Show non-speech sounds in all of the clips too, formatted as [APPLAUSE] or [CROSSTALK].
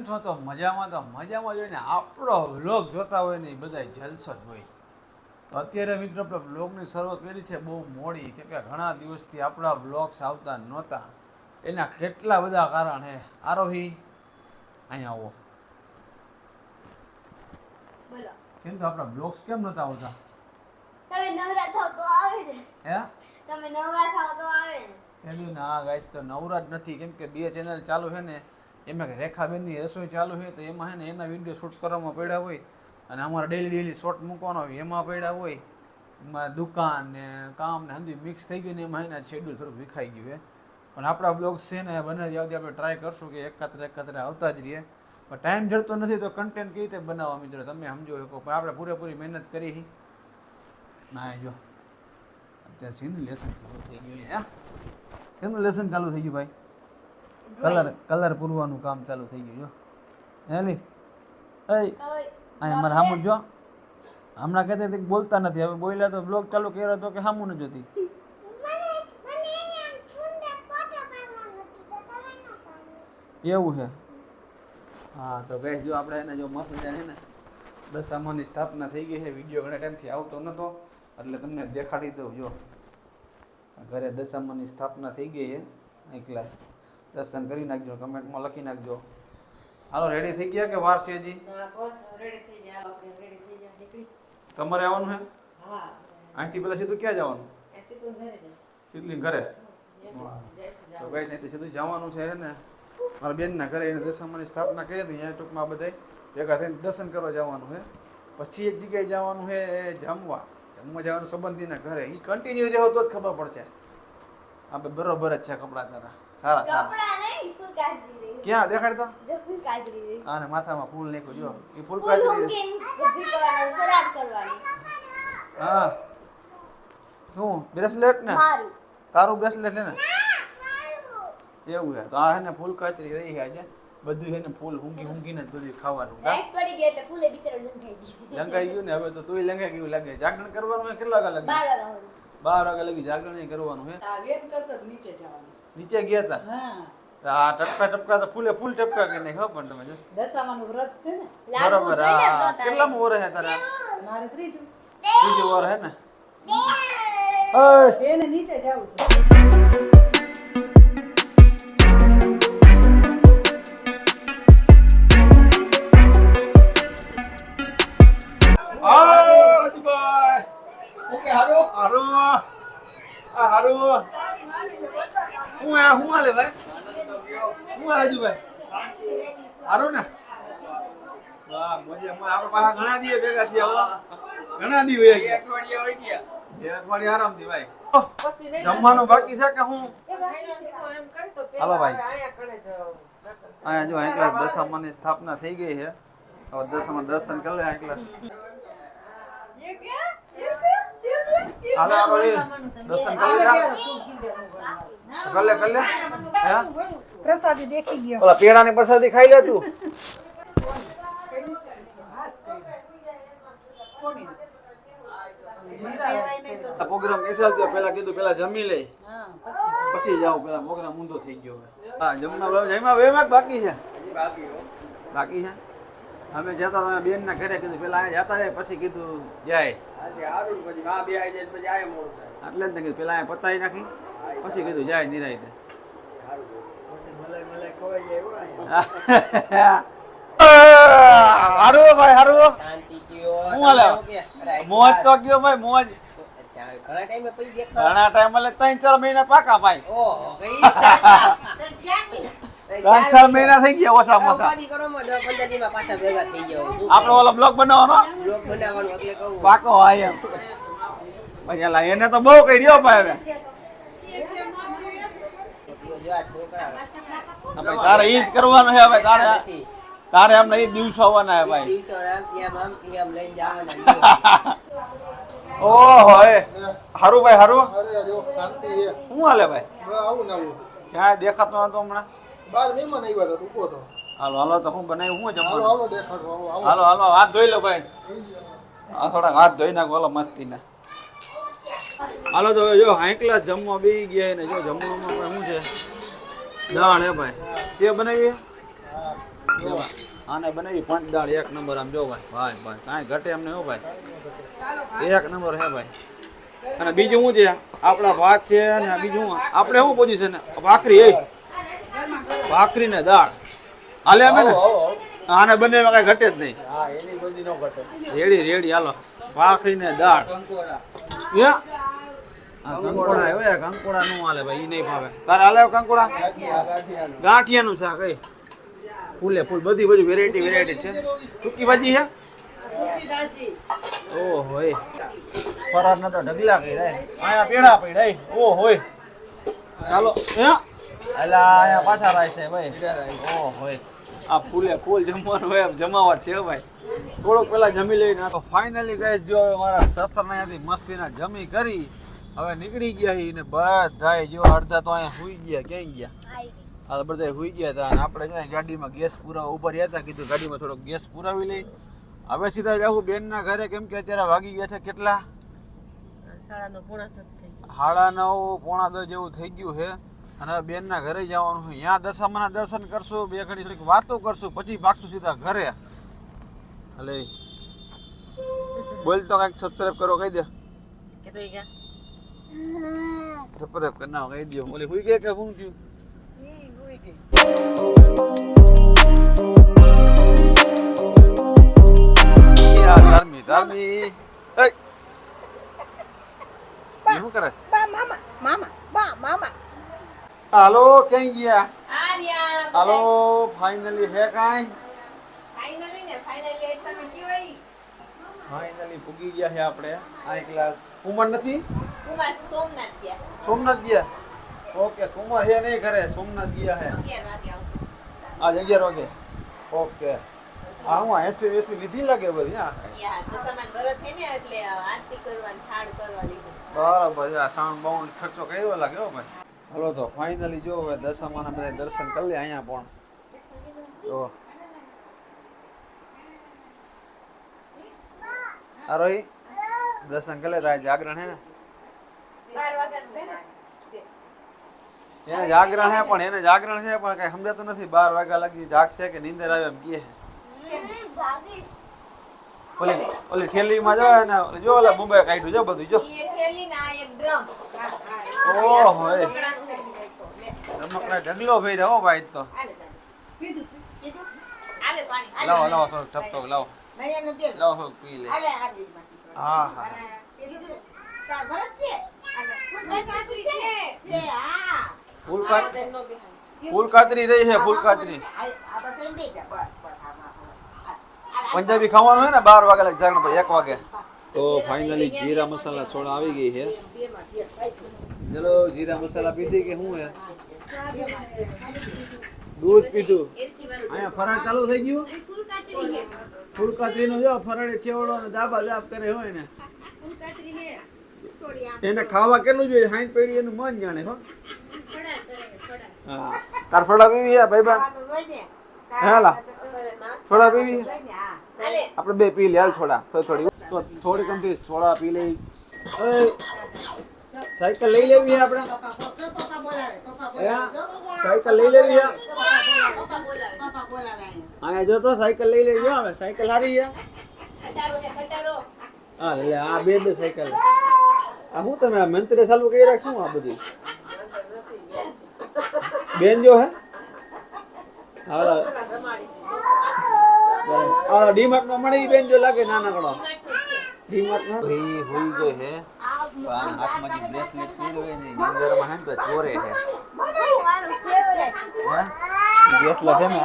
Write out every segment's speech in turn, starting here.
કેમ છો તો મજામાં તો મજામાં જોઈને આપણો વ્લોગ જોતા હોય ને એ બધા જલસો જ હોય. તો અત્યારે મિત્રો આપણે વ્લોગની શરૂઆત કરી છે બહુ મોડી. કેમ કે ઘણા દિવસથી આપણા બ્લોગ્સ આવતા નહોતા. એના કેટલા બધા કારણ હે. આરોહી અહીંયા આવો. બોલો. કેમ તો આપણા બ્લોગ્સ કેમ નહોતા આવતા? તમે નવરા થાવ તો આવે ને. હે? તમે નવરા થાવ તો આવે ને. એમ ના ગાઈસ તો નવરા જ નથી. કેમ કે બે ચેનલ ચાલુ છે ને એમાં રેખાબેનની રસોઈ ચાલુ હોય તો એમાં હે ને એના વીડિયો શૂટ કરવામાં પડ્યા હોય અને અમારે ડેલી ડેલી શોર્ટ મૂકવાનો હોય, એમાં પડ્યા હોય. એમાં દુકાન ને કામ ને હંધી મિક્સ થઈ ગયું ને એમાં એના શેડ્યુલ થોડુંક વિખાઈ ગયું છે પણ આપણા બ્લોગ્સ છે ને બને ત્યાં આપણે ટ્રાય કરશું કે એકાત્રે એકાત્રે આવતા જ રહીએ. પણ ટાઈમ જડતો નથી તો કન્ટેન્ટ કઈ રીતે બનાવવા મિત્રો? તમે સમજો શકો પણ આપણે પૂરેપૂરી મહેનત કરી ના જો. અત્યારે સિંધુ લેસન ચાલુ થઈ ગયું હે? સિંધુ લેસન ચાલુ થઈ ગયું ભાઈ? કલર કલર પૂરવાનું કામ ચાલુ થઈ ગયું જો. હેલી એ અહીં મારે સામું જો હમણાં કહેતા હતી બોલતા નથી હવે બોલ્યા તો બ્લોગ ચાલુ કર્યો તો કે સામું ન જોતી. એવું છે હા તો ગઈ જો આપણે એને જો મફત છે ને દશામાની સ્થાપના થઈ ગઈ છે. વીડિયો ઘણા ટાઈમથી આવતો નહોતો એટલે તમને દેખાડી દઉં જો. ઘરે દશામાની સ્થાપના થઈ ગઈ છે અહીં ક્લાસ દર્શન કરી નાખજો કમેન્ટમાં લખી નાખજો. હાલો રેડી થઈ ગયા કે વાર છે હજી? તમારે આવવાનું છે? અહીંથી પેલા સીધું ક્યાં જવાનું? ઘરે સીધલી ઘરે? તો ભાઈ અહીંથી સીધું જવાનું છે ને? મારા બેનના ઘરે એને દશામાની સ્થાપના કરી હતી અહીંયા ટૂંકમાં બધા ભેગા થઈને દર્શન કરવા જવાનું છે. પછી એક જગ્યાએ જવાનું છે એ જમવા. જમવા જવાનું સંબંધીના ઘરે. એ કન્ટિન્યુ રહેવું તો જ ખબર પડશે. આપણે બરોબર જ છે કપડાં તારા. સારા સારા. કપડા નહીં ફૂલ કાજરી રહી. ક્યાં? દેખાડતા જો ફૂલ કાજરી રહી. આને માથામાં ફૂલ નાખ્યું જો. એ ફૂલ હુંકીન બુદ્ધિ કરવાનું ફરાર કરવાનું. હા. શું? બ્રેસલેટ ને? મારું. તારું બ્રેસલેટ લે ને? એવું છે. તો આ હે ને ફૂલ કાચરી રહી છે આજે. બધું છે ને ફૂલ ઊંઘી ઊંઘીને જ બધું ખાવાનું? લાઈટ પડી ગઈ એટલે ફૂલે બિચારો લંઘાઈ ગયું. લંકાઈ ગયું ને? હવે તો તુંય લંકાઈ ગયું લાગે. જાગરણ કરવાનું કેટલા વાગ્યા લાગે? 12 વાગ્યા સુધી બાર વાગ્યા લગી જાગરણ કરવાનું હે. આ વેમ કરતો નીચે જવાનું. નીચે ગયા હતા હા. આ ટપકા ટપકા તો ફૂલે ફૂલ ટપકા કે નહીં ખબર પણ તમે જો. દશામાનું વ્રત છે ને? બરાબર આ. કેટલામું વરસ છે તારા? મારે ત્રીજું. ત્રીજું ઓર હે ને? એને નીચે જવું છે. ઘણા દી હોય ગયા અઠવાડિયા વહી ગયા. બે અઠવાડિયા આરામથી ભાઈ. જમવાનું બાકી છે કે હું? હાલો ભાઈ. અહીંયા જો એકલા દશામાની સ્થાપના થઈ ગઈ છે. હવે દશામાં દર્શન કરી લે એકલા. દર્શન લે. કરી લે પ્રસાદી દેખી ગયો. પેડા ની પ્રસાદી ખાઈ લે તું. આ પ્રોગ્રામ કેસાલ થયો પેલા કીધું પેલા જમી લે પછી જાવ પેલા પ્રોગ્રામ ઊંધો થઈ ગયો હા જમના જમવા બે માં બાકી છે? બાકી છે? અમે જતા તમે બેન ના ઘરે કીધું પેલા અહીંયા જતા રહે. પછી કીધું જાય. એટલે જ કીધું પેલા અહીંયા પતાવી નાખી. પછી કીધું જાય નિરાય [LAUGHS] હારું ભાઈ હારું શાંતિ કયો હું હાલે? મોજ તો ગયો ભાઈ મોજ. ઘણા ટાઈમે પછી દેખાવ ઘણા ટાઈમ એટલે ત્રણ ચાર મહિના પાકા ભાઈ. ઓહો ત્રણ ચાર મહિના. થઈ ગયા ઓછા ઓલો બનાવવાનો? બનાવવાનું એટલે કહું. પાકો એમ. એને તો બહુ કહી રહ્યો ભાઈ હવે. તારે ઈ જ કરવાનું છે હવે તારે. તારે એમ નહીં દિવસો આવવાના હે ભાઈ. દિવસો આમ ત્યાં આમ આમ લઈને જવાના [LAUGHS] ઓહો એ. હારું ભાઈ હારું. અરે અરે શાંતિ છે. શું હાલે ભાઈ? આવું નવું ક્યાંય દેખાતો નતો હમણાં? બાર મહેમાન આવ્યા હતા ઊભો તો હાલો હાલો તો હું બનાવ્યું? હું હાલો જમવાનું? હાલો દેખાડો આવો આવો હાલો હાલો હાથ ધોઈ લો ભાઈ. આ થોડાક હાથ ધોઈ નાખો હાલો મસ્તી ના હાલો તો જો હાઈકલા જમવા બી ગયા ને જો જમવામાં પણ શું છે? દાણ હે ભાઈ. તે બનાવી હા જો આને બનાવી પાંચ દાળ એક નંબર આમ જો ભાઈ. ભાઈ ભાઈ કાંઈ ઘટે એમને હો ભાઈ. એક નંબર હે ભાઈ. અને બીજું શું છે? આપણા ભાત છે અને બીજું? આપણે શું પોઝિશન ભાખરી એ. ભાખરી ને દાળ. હાલે અમે ને? આને બંને કઈ ઘટે જ નહીં. હા રેડી રેડી હાલો. ભાખરી ને દાળ. કંકોડા આવ્યો કંકોડા આવ્યા કંકોડા નું હાલે ભાઈ એ નહીં ભાવે. તારે હાલે કંકોડા? ગાંઠિયાનું શાક એ. ફૂલે ફૂલ બધી બધી વેરાયટી વેરાયટી છે. સૂકી ભાજી છે? ઓ હોય ફરાર ના તો ઢગલા કઈ રે આયા પેડા પડી એ. ઓહો એ. ચાલો. હે? અલા આયા પાછા રાય છે ભાઈ. ઓ હોય આ ફૂલે ફૂલ જમવાનું હોય જમાવટ છે ભાઈ. થોડોક પેલા જમી લઈને તો ફાઇનલી ગાઈસ જો હવે મારા સસ્તર ત્યાંથી મસ્તીના જમી કરી હવે નીકળી ગયા ને બધાય જો અડધા તો અહીંયા સુઈ ગયા ક્યાંય ગયા? આ બધા સુઈ ગયા હતા અને આપણે અહીંયા ગાડીમાં ગેસ પુરાવા ઉપર રહ્યા હતા કીધું ગાડીમાં થોડોક ગેસ પુરાવી લઈ. હવે સીધા જાવું બેનના ઘરે કેમ કે અત્યારે વાગી ગયા છે કેટલા? સાડા નવ પોણા દસ જેવું થઈ ગયું છે. અને બેનના ઘરે જવાનું છે. ત્યાં દશામાના દર્શન કરશું બે ઘડી થોડીક વાતો કરશું પછી ભાગશું સીધા ઘરે. એટલે બોલ તો કાંઈક સબસ્ક્રાઈબ કરો કહી દે. સબસ્ક્રાઈબ કરી નાખો કહી દો બોલે હુઈ ગયા કે શું થયું? ધર્મી ધર્મી શું કરે હાલો ક્યાં ગયા હાલો ફાઇનલી હે કાઈ? ફાઇનલી પૂગી ગયા છે આપણે આ ક્લાસ ઉમર નથી? સોમનાથ ગયા? ઓકે કુમાર હે નહીં ઘરે? સોમનાથ ગયા હે. આજ અગિયાર વાગે? ઓકે. આ હું એસપી વેસપી લીધી લાગે બધી હા? બરાબર આ સાઉન્ડ બાઉન્ડ ખર્ચો કર્યો લાગે હો ભાઈ. હલો તો ફાઇનલી જો હવે દશામાના બધા દર્શન કરી લે અહીંયા પણ. તો આરોહી દર્શન કરી લે તારે જાગરણ હે ને? એને જાગરણ છે પણ એને જાગરણ છે પણ કઈ સમજાતું નથી. બાર વાગ્યા લગી જાગશે કે નીંદર આવે એમ કે ઓલી ઓલી ઠેલી માં જો ને જો ઓલા મુંબઈ કાઢ્યું જો બધું જો. ઓહો રમકડા ઢગલો ભાઈ હો ભાઈ તો. લાવો લાવો થોડોક ટપટો લાવો. લાવો થોડુંક પી લે. હા હા. ફૂલ કાતરી ફૂલ કાતરી રહી છે ફૂલ કાતરી પંજાબી ખાવાનું હોય ને બાર વાગે લાગે એક વાગે. તો ફાઇનલી જીરા મસાલા સોડા આવી ગઈ છે. ચલો જીરા મસાલા પીધી કે શું હે? દૂધ પીધું. અહીંયા ફરાળ ચાલુ થઈ ગયું? ફૂલ કાતરીનો જો ફરાળે ચેવડો અને દાબા દાબ કરે હોય ને. એને ખાવા કેટલું જોઈએ? હાઈન પેઢી એનું મન જાણે હા. તાર ફળા પીવી હે ભાઈ બા હાલા થોડા પીવી હે? આપણે બે પી લે હાલ થોડા. થોડી થોડી તો થોડી કમથી થોડા પી લઈ સાયકલ લઈ લેવી હે આપણે? હે? સાયકલ લઈ લેવી હે? અહીંયા. જો તો સાયકલ લઈ લેજો હવે. સાયકલ હારી હે? હા લે આ બે બે સાયકલ. આ હું તમે આ મંત્રે ચાલુ કરી રાખશું આ બધી? બેન જો હે. હાલો. આ ડીમાર્ટમાં મળે બેન જો લાગે નાના ગણો ડીમાર્ટમાં ભાઈ હોઈ હે. પણ હાથમાંથી બ્રેસલેટ પહેર્યો હોય ને નીંદરમાં હે તો ચોરે હે. બ્રેસલેટ છે ને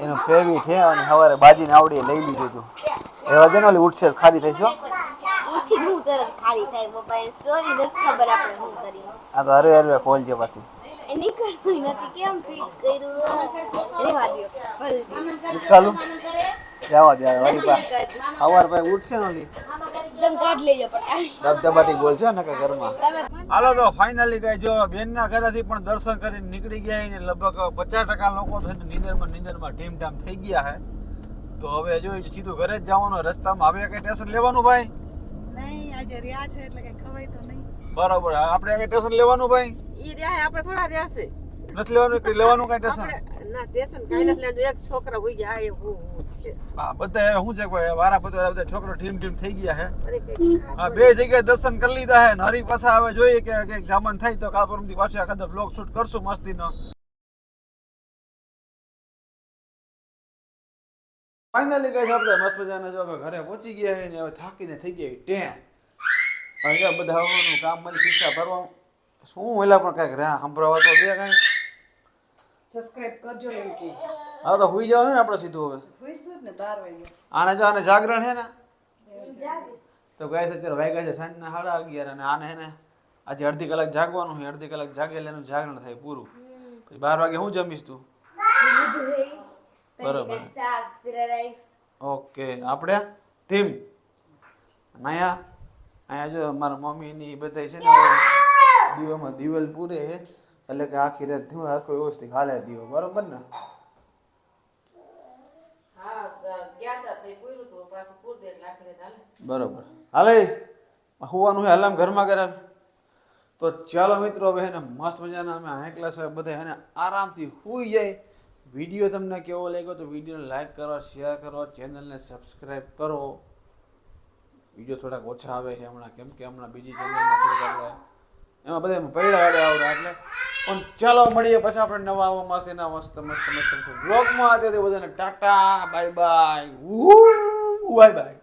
એનું ફેવી છે અને સવારે બાજીને આવડી લઈ લીધું હતું એવા ને ઓલી ઉઠશે ખાલી થઈ છો ઉઠી હું તરત ખાલી થાય પપ્પાએ સોરી નથી ખબર આપણે શું કરી આ તો હરવે હરવે ખોલજે પાછી. એ નીકળતું નથી. કેમ ફિટ કર્યું? રેવા દો ભલે. ચાલુ જવા દે હવે પા સવાર ભાઈ ઉઠશે નથી. તમે કાઢ લેજો પણ. દબદબાટી બોલ છે ને કે ઘરમાં? હાલો તો ફાઇનલી ગઈ જો બેનના ઘરેથી પણ દર્શન કરીને નીકળી ગયા ને લગભગ પચાસ ટકા લોકો થઈને ને નીંદરમાં નીંદરમાં ઢીમ ટામ થઈ ગયા હે તો હવે જો સીધું ઘરે જ જવાનું રસ્તામાં હવે કઈ ટેન્શન લેવાનું ભાઈ? નહીં આજે રહ્યા છે એટલે કઈ ખવાય તો નહીં. બરોબર. આપણે આગળ ટેન્શન લેવાનું ભાઈ? ઈ રહ્યા આપણે થોડા રહ્યા છે. નથી લેવાનું કે લેવાનું કઈ ટેન્શન ના ટેશન કઈ નથી લેવાનું. એક છોકરા હોય ગયા એ છે. હા બધા શું છે વારા બધા બધા છોકરો ટીમ ટીમ થઈ ગયા છે. હા બે જગ્યાએ દર્શન કરી લીધા હે ને હરી પાછા હવે જોઈએ કે કંઈક જામન થાય તો કાલ પરમથી પાછું કદાચ બ્લોગ શૂટ કરશું મસ્તીનો. ફાઇનલી કઈ આપણે મસ્ત મજાના જો ઘરે પહોંચી ગયા છે ને હવે થાકીને થઈ ગઈ ટેન. હવે બધા આવવાનું કામ મળી ખિસ્સા ભરવાનું શું ઓલા પણ કાંઈક રહ્યા? સંભળાવા તો બે કાંઈ. સબસ્ક્રાઇબ કરજો એમ કે. હા તો હુઈ જવાનું ને આપણે સીધું હવે. હોઈશું ને બાર વાગે આને જો આને જાગરણ છે ને? તો ગાય છે અત્યારે વાગ્યા છે સાંજના સાડા અગિયાર અને આને હે ને આજે અડધી કલાક જાગવાનું હોય અડધી કલાક જાગે એટલે એનું જાગરણ થાય પૂરું. પછી બાર વાગે હું જમીશ તું? બરોબર. ઓકે. આપણે? ટીમ? અહીંયા અહીંયા જો મારા મમ્મીની બધા છે ને દીવામાં દિવેલ પૂરે છે એટલે કે આખી રાત થયું આખો વ્યવસ્થિત હાલે દીવો બરોબર ને? હાલે. બરોબર. હાલે હોવાનું હોય હલામ ઘરમાં કરે તો ચાલો મિત્રો હવે એને મસ્ત મજાના અમે હાઈ સાહેબ બધા એને આરામથી હોઈ જાય. વીડિયો તમને કેવો લાગ્યો તો વિડીયોને લાઈક કરો શેર કરો ચેનલને સબસ્ક્રાઈબ કરો. વીડિયો થોડાક ઓછા આવે છે હમણાં. કેમ કે હમણાં બીજી ચેનલમાં એમાં બધા પૈડા વાળા આવડે એટલે. પણ ચાલો મળીએ પછી આપણે નવા આવા એના મસ્ત મસ્ત મસ્ત બ્લોગમાં અત્યારે બધાને tata, bye bye. Bye bye.